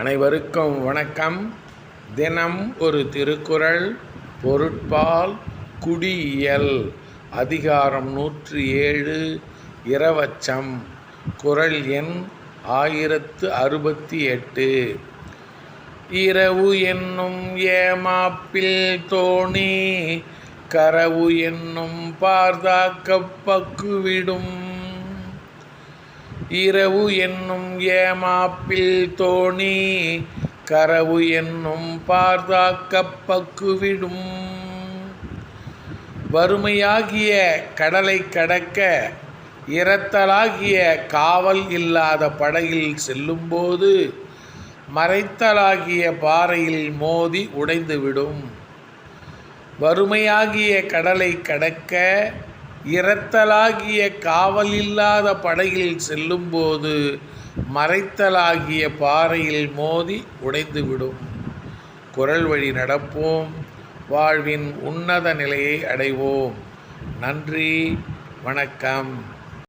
அனைவருக்கும் வணக்கம். தினம் ஒரு திருக்குறள் பொருட்பால் குடியியல் அதிகாரம் நூற்றி ஏழு இரவச்சம் குறள் எண் ஆயிரத்து அறுபத்தி எட்டு. இரவு என்னும் ஏமாப்பில் தோணி கரவு என்னும் பார்த்தாக்க பக்குவிடும் இரவு என்னும் ஏமாப்பில் தோணி கரவு என்னும் பார்த்தாக்க பக்குவிடும் வறுமையாகிய கடலை கடக்க இரத்தலாகிய காவல் இல்லாத படகில் செல்லும்போது மறைத்தலாகிய பாறையில் மோதி உடைந்துவிடும். வறுமையாகிய கடலை கடக்க இரத்தலாகிய காவல் இல்லாத படையில் செல்லும்போது மறைத்தலாகிய பாறையில் மோதி உடைந்துவிடும். குரல் வழி நடப்போம். வாழ்வின் உன்னத நிலையை அடைவோம். நன்றி. வணக்கம்.